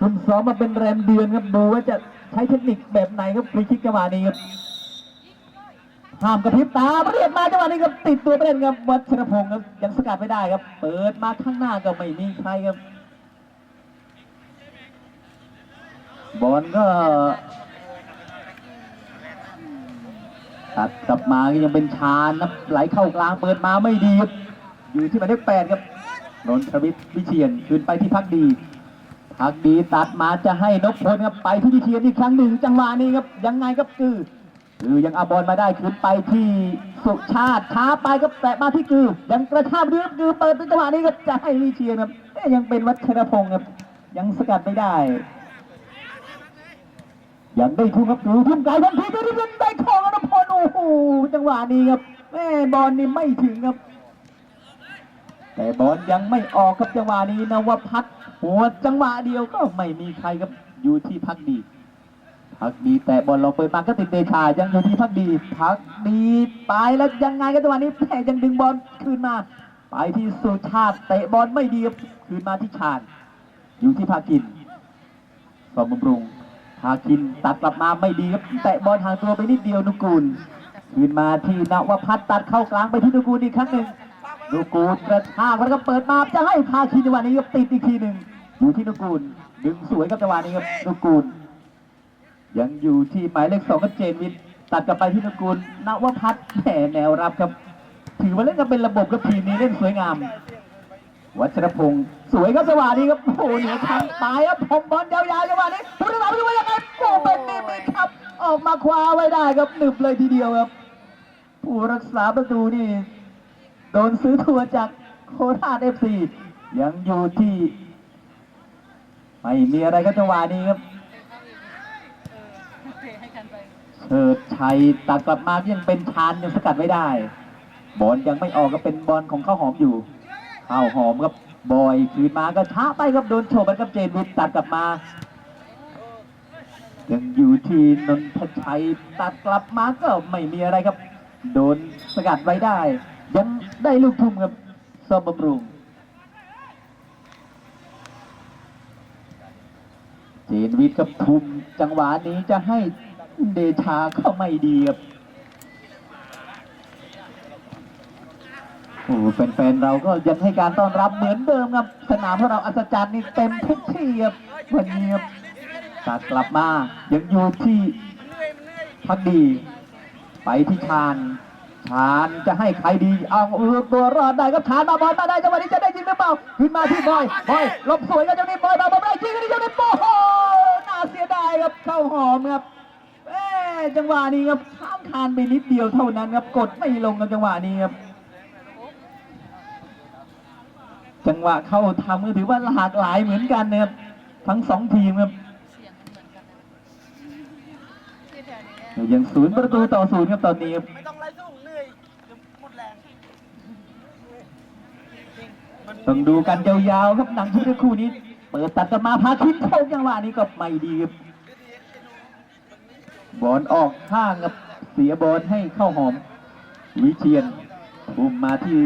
ฝึกซ้อมมาเป็นแรมเดือนครับดูว่าจะใช้เทคนิคแบบไหนครับฟรีคิกจังหวะนี้ครับห้ามกระพริบตาเรียกมาจังหวะนี้ครับติดตัวไปเล่นครับวัชรพงศ์ครับยังสกัดไม่ได้ครับ เปิดมาข้างหน้าก็ไม่มีใครครับ บอลก็ตัดกลับมาก็ยังเป็นชานนะไหลเข้ากลางเปิดมาไม่ดีครับอยู่ที่หมายเลขแปดครับนนทวิทย์วิเชียนขึ้นไปที่พักดี พักดีตัดมาจะให้นพพลครับไปที่วิเชียนอีกครั้งหนึ่งจังหวะนี้ครับยังไงครับคือคือยังเอาบอลมาได้ขึ้นไปที่สุชาติช้าไปครับแตะมาที่คือยังกระชากเรือคือเปิดเป็นจังหวะนี้ครับจะให้วิเชียนครับยังเป็นวัชรพงศ์ครับยังสกัดไม่ได้ยังได้ทุ่มครับดูทุ่มไกลทันทีได้ได้ได้ทองอนพลโอ้โหจังหวะนี้ครับแม่บอลนี่ไม่ถึงครับ แต่บอลยังไม่ออกครับจังหวะนี้นวพัฒน์หัวจังหวะเดียวก็ไม่มีใครครับอยู่ที่พักดี พักดีแต่บอลเราเปิดมาก็ติดเดชายังอยู่ที่พักดี พักดีไปแล้วยังไงกันจังหวะนี้แม่ยังดึงบอลคืนมา ไปที่สุชาติเตะบอลไม่ดีครับคืนมาที่ชาญอยู่ที่ภากินสมบำรุงพาคินตัดกลับมาไม่ดีครับแตะบอลห่างตัวไปนิดเดียวนุกูลคืนมาที่นวพัฒน์ตัดเข้ากลางไปที่นุกูลอีกครั้งหนึ่ง นุกูลกระชากแล้วก็เปิดมาจะให้พาคินจังหวะนี้ครับติดอีกทีหนึ่งอยู่ที่นุกูลดึงสวยครับจังหวะนี้ครับนุกูลยังอยู่ที่หมายเลขสองกับเจนวิทตัดกลับไปที่นุกูลนวพัฒน์แหมแนวรับครับ ถือว่าเล่นกันเป็นระบบกับทีมนี้เล่นสวยงาม วัชรพงศ์สวยครับจังหวะนี้ครับโอ้โหเหนือทางปลายครับผมบอลยาวๆจังหวะนี้ผู้รักษาประตูยังไงโอ้เป็นนิมิตครับ ออกมาคว้าไว้ได้ครับหนึบเลยทีเดียวครับ ผู้รักษาประตูนี่ โดนซื้อทัวจากโคราชเอฟซียังอยู่ที่ ไม่มีอะไรครับจังหวะนี้ครับเฉิดชัยตัดกลับมายังเป็นชานยังสกัดไม่ได้ บอลยังไม่ออกก็เป็นบอลของข้าวหอมอยู่ข้าวหอมครับบอยคืนมาก็ช้าไปครับโดนโฉบไปกับเจนวิทตัดกลับมา ยังอยู่ที่นนทชัยตัดกลับมาก็ไม่มีอะไรครับ โดนสกัดไว้ได้ ยังได้ลูกทุ่มครับซ่อมบำรุงเจนวิทย์กับทุ่มจังหวะนี้จะให้เดชาเข้าไม่ดีครับโอ้แฟนๆเราก็ยังให้การต้อนรับเหมือนเดิมครับ สนามของเราอัศจรรย์นี่เต็มทุกที่ครับวันนี้ครับตัดกลับมายังอยู่ที่พักดี ไปที่ชาญ ชาญจะให้ใครดีเอาเออตัวรอดได้ครับชาญมาบอลมาได้จังหวะนี้จะได้ยิงหรือเปล่าขึ้นมาที่บอยบอยหลบสวยครับเจ้านี้บอยมาบอลได้ยิงกันนี้เจ้านี้โอ้โหน่าเสียดายครับเข้าหอมครับเอ๊ะจังหวะนี้ครับข้ามคานไปนิดเดียวเท่านั้นครับกดไม่ลงกับจังหวะนี้ครับจังหวะเข้าทำก็ถือว่าหลากหลายเหมือนกันนะครับทั้งสองทีมครับเสียงเหมือนกันนะที่แถวนี้ยังศูนย์ประตูต่อศูนย์ครับตอนนี้ครับ ไม่ต้องไล่สู้เหนื่อยเดี๋ยวหมดแรง ต้องดูกันยาวๆครับหนังชุดคู่นี้ เปิดตัดกันมาพาคินโชคจังหวะนี้ก็ไม่ดีครับบอลออกข้างครับเสียบอลให้เข้าหอม วิเชียนทุ่มมาที่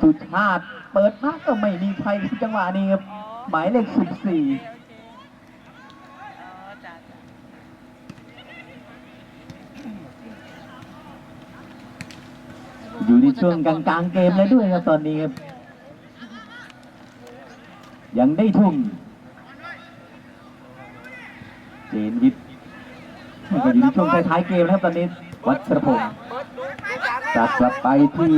สุชาติ เปิดมากก็ไม่มีใครจังหวะนี้ครับหมายเลขสิบสี่อเคอ๋อจ้าจ้าอยู่ในช่วงกลางๆเกมแล้วด้วยครับตอนนี้ครับ ยังได้ทุ่มเจนวิทย์ก็อยู่ในช่วงท้ายๆเกมแล้วครับตอนนี้วัชรพงศ์เบิร์ดดูดูกลางตัดกลับไปที่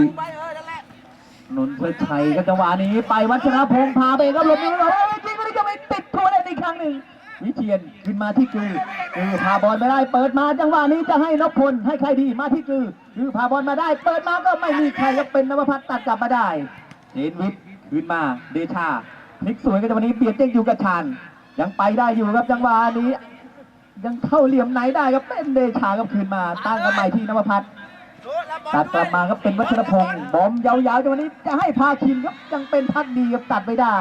นนทชัยก็จังหวะนี้ไปวัชรพงศ์พาไปครับหลบนีเลยจริงก็นี่จะไม่ติดทัวร์ได้อีกครั้งหนึ่งวิเชียนขึ้นมาที่กือกือพาบอลไม่ได้ เปิดมาจังหวะนี้จะให้นพพลให้ใครดีมาที่กือคือพาบอลมาได้ เปิดมาก็ไม่มีใครก็เป็นนวพัฒน์ตัดกลับมาได้เจนวิทย์ขึ้นมาเดชา พลิกสวยกันจังหวะนี้เบียดเจ้งอยู่กับชานยังไปได้อยู่ครับจังหวะนี้ ยังเข้าเหลี่ยมไหนได้ครับเป็นเดชาครับคืนมา ตั้งกันใหม่ที่นวพัฒน์ตัดกลับมาครับเป็นวัชรพงศ์บอมยาวๆจังหวะนี้จะให้พาคินครับยังเป็นพักดีครับตัดไม่ได้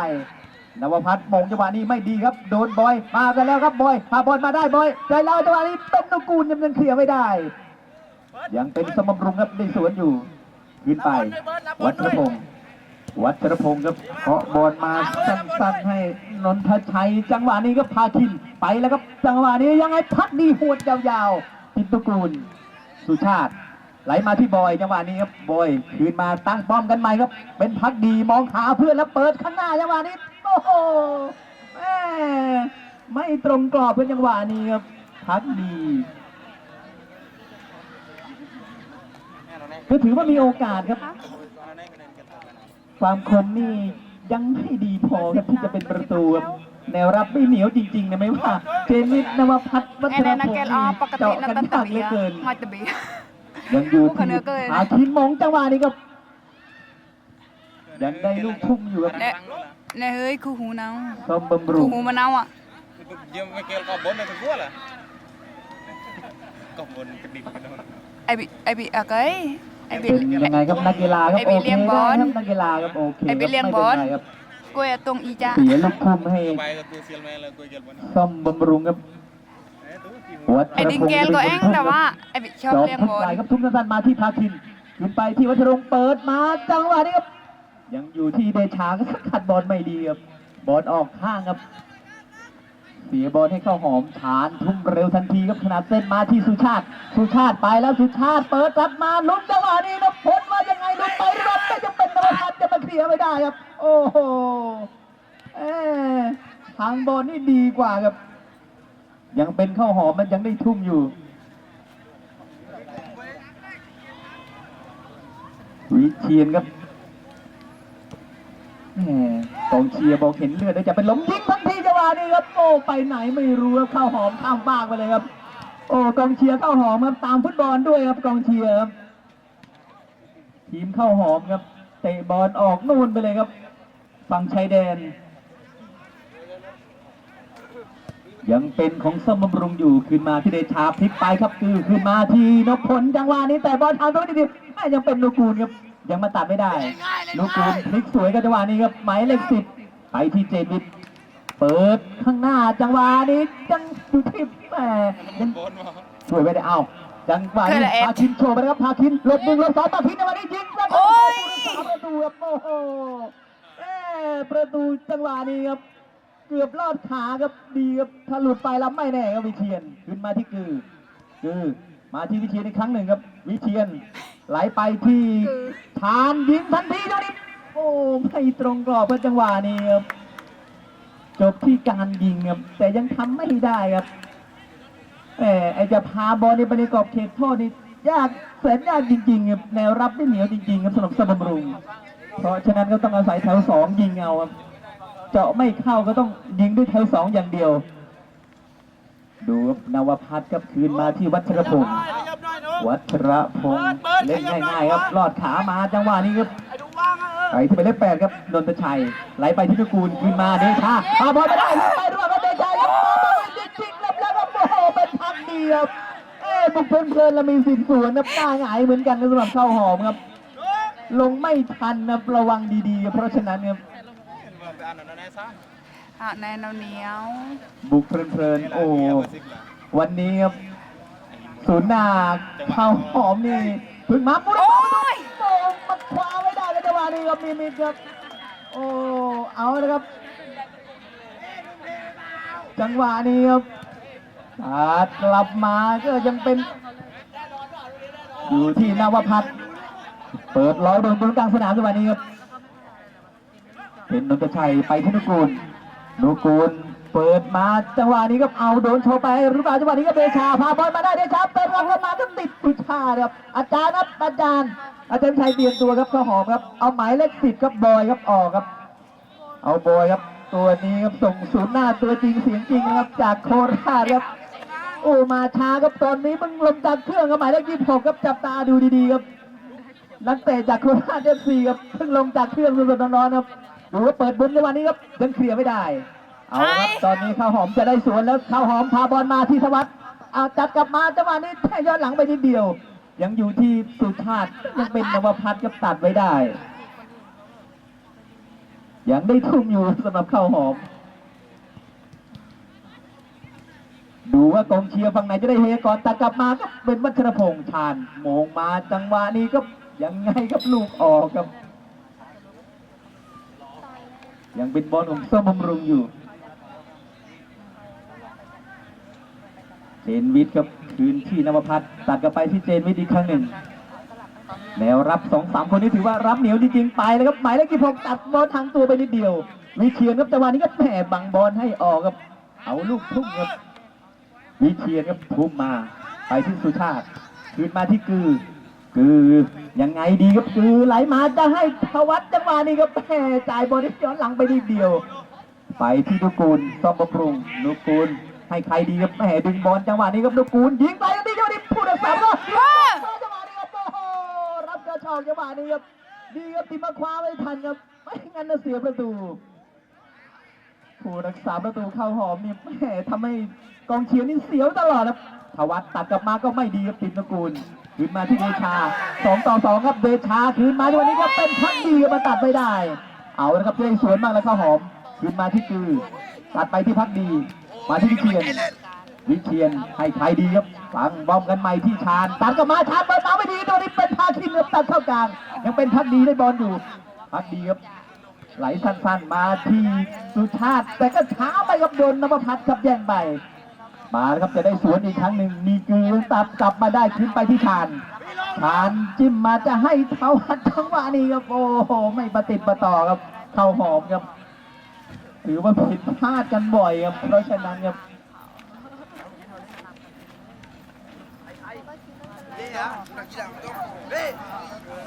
นวพัฒน์มงจังหวะนี้ไม่ดีครับ โดนบอยมากันแล้วครับบอยพาบอลมาได้บอยใจเราจังหวะนี้เป็นนกูลยังยังเคลียร์ไม่ได้ ยังเป็นสมบรุงครับในสวนอยู่ขึ้นไปวัชรพงศ์ วัชรพงศ์ครับเคาะบอลมาสั้นๆให้นนทชัย จังหวะนี้ก็พาคินไปแล้วครับจังหวะนี้ยังไงพักดีหวดยาวๆทินตุกูลสุชาติ ไหลมาที่บอยจังหวะนี้ครับบอยคืนมาตั้งป้อมกันใหม่ครับเป็นพักดีมองหาเพื่อนแล้วเปิดข้างหน้าจังหวะนี้โอ้โหแม่ไม่ตรงกรอบเป็นจังหวะนี้ครับพักดีก็ถือว่ามีโอกาสครับ ความคมนี่ยังไม่ดีพอครับที่จะเป็นประตูครับแนวรับไม่เหนียวจริงๆนะไม่ว่า เจมิสนวพัฒน์วัชไอ้รนั่นพนะงแกศ์อ๋อนี่ปกติเจาะนั่กันนหตันัดกเหเบีลือยเกินมาตะเบียยังอยู่ลูกที่เนื้อเกินหาคินมงจังหวะนี้ครับยังได้ลูกทุ่มอยู่ครับเนี่ยเนี่ยเฮ้ยคู่หูเนาส้มบำรุคู่งหูมะนาวอะ Dia Michael kau bon itu gua lah. Kau bon kedip ke daun. ไอบิไอบิอะเกย ไอบิเป็นยังไงครับนักกีฬาครับไอ้โอบิเคเลี้ยงบได้อลครับนักกีฬาครับโอเคไอ้บิครับเลี้ยงไม่บเป็อลนไรครับกล้วยตรงอีจ้าเสียลูกทุ่มให้ Baik tu sial main lah kau gel bon. ส้มบำรุงครับ Eh tu ki วัชไอรดิงพงศ์แกลก็เองแต่ว่าไอบิชอบจอมเลี้ยงทุบอลไหลครับทุ่มสั้นๆมาที่พาคินขึ้นไปที่วัชรงค์เปิดมาจังหวะนี้ครับยังอยู่ที่เดชาก็สกัดบอลไม่ดีครับบอลออกข้างครับ เสียบอลให้เข้าหอมฐานทุ่มเร็วทันทีครับขนาดเส้นมาที่สุชาติ สุชาติไปแล้วสุชาติเปิดรับมาลุ้นจังหวะนี้นะผลว่ายังไงลุ้นไปรับก็ยังเป็นนวัตจะมาเคลียร์ไม่ได้ครับ โอ้โหเอ๊ะทางบอลนี่ดีกว่าครับ ยังเป็นข้าวหอมมันยังได้ทุ่มอยู่วิเชียนครับแหมกองเชียร์บอกเห็นเลือดแล้จะเป็นล้มยิงพั วะนี้ครับโอ้ไปไหนไม่รู้ครับข้าหอมข้ามฟากไปเลยครับ โอ้กองเชียร์ข้าหอมครับตามฟุตบอลด้วยครับกองเชียร์ครับทีมข้าหอมครับเตะบอลออกนู่นไปเลยครับฝั่งชายแดน ยังเป็นของสมบำรุงอยู่คืนมาที่เดชาพลิกไปครับคือคืนมาทีนพพลจังหวะนี้แต่บอลทางตรงนี้ดีๆอ่ยังเป็นนูกูลครับยังมาตัดไม่ได้นูกูลพลิกสวยกับจังหวะนี้ครับหมายเลขสิบไปที่เจมิด เปิดข้างหน้าจังหวะนี้ยังอยู่ที่แหมยัง bon mah. ช่วยไม่ได้เอาจังหวะนี้เคยละเอ็ดพาคินโชว์ไปนะครับพาคินหลบหนึ่งหลบสองพาคินจังหวะนี้ยิงแล้วโอ้ยสามประตูครับโอ้โหเอ้ประตูจังหวะนี้ครับ เกือบลอดขาครับดีครับถ้าหลุดไปแล้วไม่แน่ครับวิเชียนขึ้นมาที่กือกือมาที่วิเชียนอีกครั้งหนึ่งครับ วิเชียนไหลไปที่ฐานยิงทันทีเจ้านี้โอ้ไม่ตรงกรอบเพื่อจังหวะนี้ครับ จบที่การยิงครับแต่ยังทำไม่ได้ครับแหมไอจะพาบอลในไปในกรอบเขตโทษนี่ยากแสนยากจริงๆครับแนวรับไม่เหนียวจริงๆครับสำหรับสมบำรุง เพราะฉะนั้นก็ต้องอาศัยแถวสองยิงเอาครับเจาะไม่เข้าก็ต้องยิงด้วยแถวสองอย่างเดียว ดูครับนวพัฒน์ครับคืนมาที่วัชรพงศ์ Khayap noi tu. วัชรพงศ์เล่นง่ายๆครับลอดขามาจังหวะนี้ครับ ไปที่ไปเลขแปดครับนนทชัยไหลไปที่นุกูลคืนมาเดชาพาบอลไม่ได้ลุกไปด้วยครับเดชาครับมาบอลจริงๆครับแล้วก็โอ้โหเป็นพันเดียวเอ้บุกเพลินๆแล้วมีสินสวนครับหน้าหงายเหมือนกันนะสำหรับเข้าหอมครับ ลงไม่ทันนะระวังดีๆ เพราะฉะนั้นครับ Mah pe anak anak sa. อะแนนเหนียวบุกเพลินๆโอ้ Basik lah. วันนี้ครับศูนย์หนาข้าวหอมนี่เพึ่งมาปุ้โนี่ครับมีมิดครับ โอ้เอาเลยครับ จังหวะนี้ครับตัดกลับมาก็ยังเป็น อยู่ที่นวพัฒน์เปิดร้อยโดนบนกลางสนามจังหวะนี้ครับเป็นนนทชัยไปที่นุกูลนุกูล เปิดมาจังหวะนี้ก็เอาโดนโชว์ไปหรือเปล่าจังหวะนี้ก็เดชาพาบอลมาได้เดชาเปิดรับเข้ามาก็ติดปิชาครับอาจารย์ครับอาจารย์ อาจารย์ชัยเตรียมตัวครับข้าหอมครับเอาหมายเลขสิบครับบอยครับออกครับ เอาบอยครับ ตัวนี้ครับส่งศูนย์หน้าตัวจริงเสียงจริงนะครับจากโคราชครับโอ้มาช้าครับตอนนี้มึงลงจากเครื่องครับหมายเลขยี่สิบหกครับจับตาดูดีๆครับนักเตะจากโคราชเอฟซีครับเพิ่งลงจากเครื่องสดๆร้อนๆครับดูว่าเปิดบุญในวันนี้ครับยังเคลียร์ไม่ได้ เอาครับใช่ตอนนี้ข้าวหอมจะได้สวนแล้วข้าวหอมพาบอลมาที่สวัสดิ์เอาจัดกลับมาจังหวะนี้แค่ย้อนหลังไปนิดเดียว ยังอยู่ที่สุชาติยังเป็นนวพัฒน์กับตัดไว้ได้ ยังได้ทุ่มอยู่สำหรับข้าวหอม ดูว่ากองเชียร์ฝั่งไหนจะได้เฮก่อนตัดกลับมาก็เป็นวัชรพงษ์ชาญโมงมาจังหวะนี้ก็ยังไงครับลูกออกครับ ยังเป็นบอลของส้มบำรุงอยู่ เจ นวิทย์ครับคืนที่นวพัฒน์ตัดกลับไปที่เจนวิทย์อีกครั้งหนึ่งแนวรับสองสามคนนี้ถือว่ารับเหนียวจริงๆไปเลยครับหมายเลขที่หกตัดบอลทางตัวไปนิดเดียว วิเชียนครับจังหวะนี้ก็แหมบังบอลให้ออกครับ เอาลูกทุ่งครับวิเชียนครับทุ่มมาไปที่สุชาติ คืนมาที่กือ กือยังไงดีครับกือไหลมาจะให้ทวัตจังหวะนี้ครับแหมจ่ายบอลที่ย้อนหลังไปนิดเดียว ไปที่นุกูลซ่อมบำรุงนุกูล ให้ใครดีครับแหมดึงบอลจังหวะนี้ครับนุกูลยิงไปแล้วนี่จังหวะนี้ผู้รักษาก็จังหวะนี้ครับโอ้โหรับกระชอกจังหวะนี้ครับดีครับที่มาคว้าไม่ทันครับไม่งั้นจะเสียประตูผู้รักษาประตูเข้าหอมนี่แหมทำให้กองเชียร์นี่เสียวตลอดครับทวัตตัดกลับมาก็ไม่ดีครับติมตะกูลคืนมาที่เดชาสองต่อสองครับเดชาคืนมาในวันนี้ก็เป็นพักดีมาตัดไม่ได้ เอาละครับเล่นสวนมากแล้วข้าหอมคืนมาที่กือตัดไปที่พักดี มาที่วิเชียนวิเชียนให้ใครดีครับฟังบอมกันใหม่ที่ชาญตัดกลับมาชาญเปิดมาไม่ดีตัวนี้เป็นพาคินครับตัดเข้ากลาง ยังเป็นพักดีได้บอลอยู่พักดีครับไหลสั้นๆมาที่สุชาติ แต่ก็ช้าไปครับโดนนภพัฒน์ครับแย่งไปมาแล้วครับจะได้สวนอีกครั้งหนึ่งมีกือตัดกลับมาได้ขึ้นไปที่ชาญชาญจิ้มมาจะให้เท้าหัดจังหวะนี้ครับโอ้โหไม่ประติดประต่อครับเข้าหอมครับ ถือว่าผิดพลาดกันบ่อยครับ เพราะฉะนั้นครับ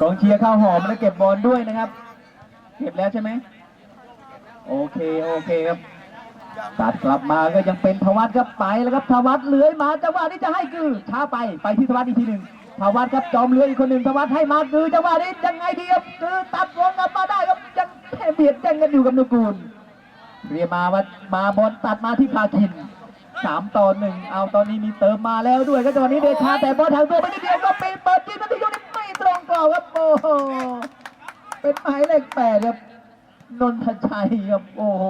กองเชียร์ข้าวหอมและเก็บบอลด้วยนะครับ เก็บแล้วใช่ไหมโอเค โอเคครับตัดกลับมาก็ยังเป็นทวัตครับไปแล้วครับทวัตเลื้อยมาจังหวะนี้จะให้กือช้าไปไปที่ทวัตอีกทีหนึ่งทวัตครับจอมเลื้อยอีกคนหนึ่งทวัตให้มากือจังหวะนี้ยังไงดีครับกือตัดบอลกลับมาได้ครับยังแค่เบียดแย่งกันอยู่กับนุกูล เรียมาว่ามาบอลตัดมาที่พาคินสามต่อหนึ่งเอาตอนนี้มีเติมมาแล้วด้วยก็จังหวะนี้เดชาแต่บอลทางตัวไปนิดเดียวก็ปีนเปิดจีนนาทีโยนไม่ตรงกรอบครับโอ้โหเป็นหมายเลขแปดครับนนทชัยครับโอ้โห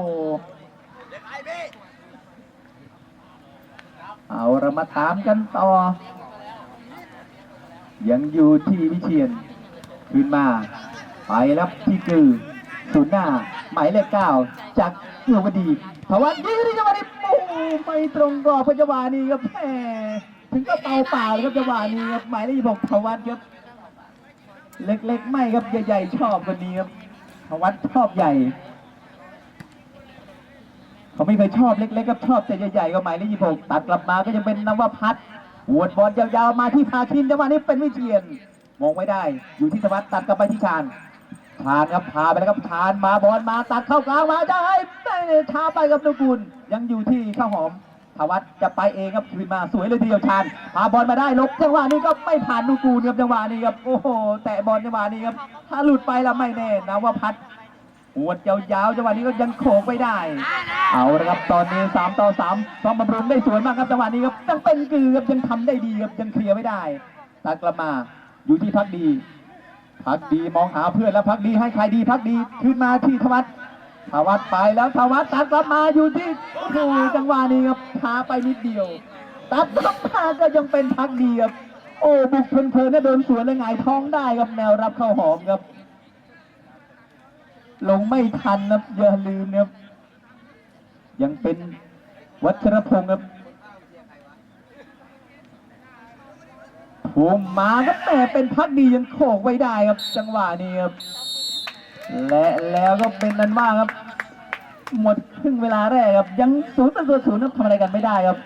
เอาเรามาตามกันต่อ ยังอยู่ที่วิเชียนคืนมา ไปแล้วที่กือศูนย์หน้า หมายเลขเก้าจาก เกือวดีทวัตยิงที่จังหวะนี้โอ้โหไม่ตรงกรอบพจังหวะนี้ครับแหมถึงก็เป่าเปล่าเลยครับจังหวะนี้ครับหมายเลขบอกทวัตครับ เล็กๆไม่ครับใหญ่ๆชอบคนนี้ครับทวัตชอบใหญ่เขาไม่เคยชอบเล็กๆก็ชอบแต่ใหญ่ๆก็หมายเลขยี่หกตัดกลับมาก็ยังเป็นนวพัฒน์หวดบอลยาวๆมาที่พาคินจังหวะนี้เป็นวิเชียนมองไม่ได้ อยู่ที่ธวัฒน์ตัดกลับไปที่ชาญ ชาญครับพาไปแล้วครับชาญมาบอลมาตัดเข้ากลางมาได้ได้ช้าไปกับนุกุลยังอยู่ที่ข้าวหอมธวัฒจะไปเองครับคืนมาสวยเลยทีเดียวชาญพาบอลมาได้ลบจังหวะนี้ก็ไม่ผ่านนุกูลครับจังหวะนี้ครับโอ้โหแตะบอลจังหวะนี้ครับถ้าหลุดไปล้วไม่แน่นวพัฒน์หวดยาวๆจังหวะนี้ก็ยังโขกไม่ได้ เอาละครับตอนนี้สามต่อสามซ้อมบำรุงได้สวยมากครับจังหวะนี้ครับยังเป็นกือครับยังทำได้ดีครับยังเคลียร์ไม่ได้ตักลับมาอยู่ที่พักดี พักดีมองหาเพื่อนแล้วพักดีให้ใครดีพักดีขึ้นมาที่ธวัฒน์ธวัฒน์ไปแล้วธวัฒน์ตัดกลับมาอยู่ที่โอ้โหจังหวะนี้ครับช้าไปนิดเดียว ตัดกลับมาก็ยังเป็นพักดีครับโอ้บุกเพลินๆเนี่ยโดนสวนแล้วงายท้องได้ครับแนวรับเข้าหอมครับ ลงไม่ทันนะอย่าลืมนะครับยังเป็นวัชรพงศ์ครับ ภูมิมาครับแต่เป็นพักดียังโขกไว้ได้ครับ จังหวะนี้ครับ และแล้วก็เป็นนั้นว่าครับ หมดครึ่งเวลาแรกครับ ยังศูนย์ต่อศูนย์นับทำอะไรกันไม่ได้ครับ